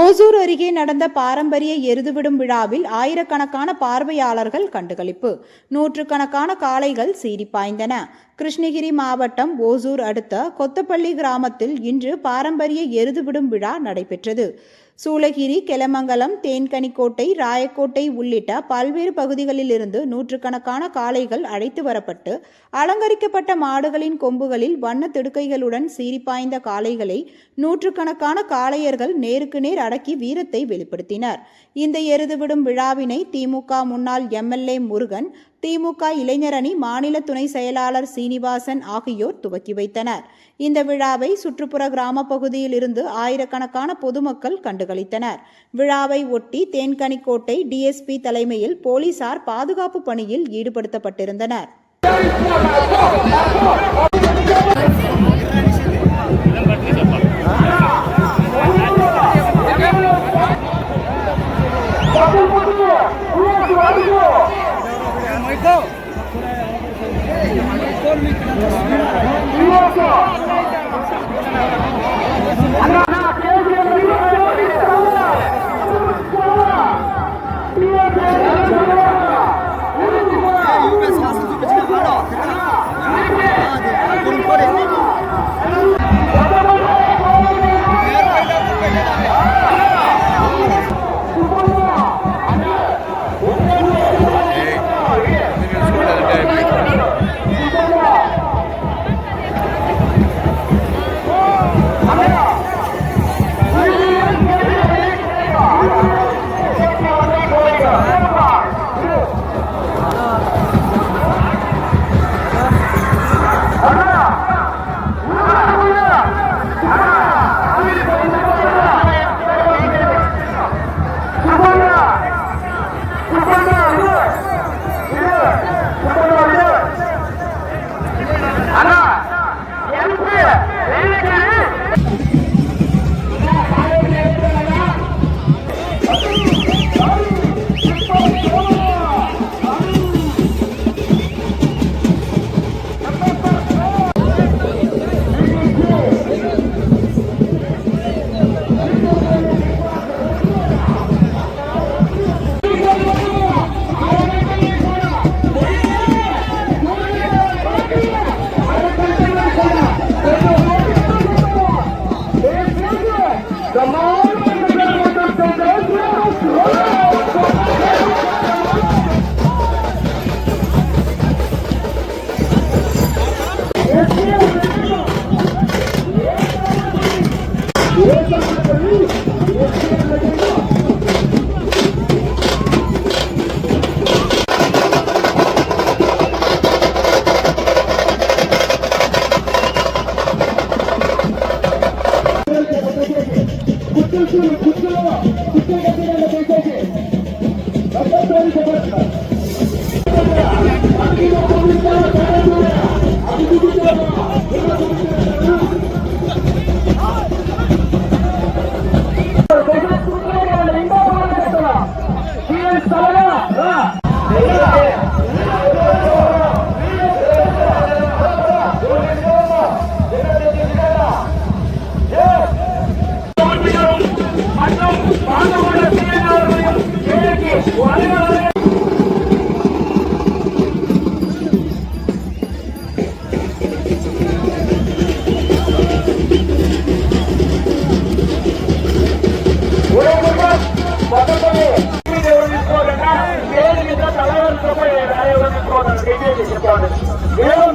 ஓசூர் அருகே நடந்த பாரம்பரிய எருதுவிடும் விழாவில் ஆயிரக்கணக்கான பார்வையாளர்கள் கண்டுகளிப்பு. நூற்றுக்கணக்கான காளைகள் சீறி பாய்ந்தன. கிருஷ்ணகிரி மாவட்டம் ஓசூர் அடுத்த கொத்தப்பள்ளி கிராமத்தில் இன்று பாரம்பரிய எருதுவிடும் விழா நடைபெற்றது. சூளகிரி கெலமங்கலம் தேன்கனிக்கோட்டை ராயக்கோட்டை உள்ளிட்ட பல்வேறு பகுதிகளிலிருந்து நூற்றுக்கணக்கான காளைகள் அழைத்து வரப்பட்டு அலங்கரிக்கப்பட்ட மாடுகளின் கொம்புகளில் வண்ண திடுக்கைகளுடன் சீரிப்பாய்ந்த காளைகளை நூற்றுக்கணக்கான காளையர்கள் நேருக்கு நேர் அடக்கி வீரத்தை வெளிப்படுத்தினர். இந்த எருதுவிடும் விழாவினை திமுக முன்னாள் எம்எல்ஏ முருகன் திமுக இளைஞரணி மாநில துணை செயலாளர் சீனிவாசன் ஆகியோர் துவக்கி வைத்தனர். இந்த விழாவை சுற்றுப்புற கிராம பகுதியில் இருந்து ஆயிரக்கணக்கான பொதுமக்கள் கண்டுகளித்தனர். விழாவை ஒட்டி தேன்கனிக்கோட்டை டிஎஸ்பி தலைமையில் போலீசார் பாதுகாப்பு பணியில் ஈடுபடுத்தப்பட்டிருந்தனர். தலைவர்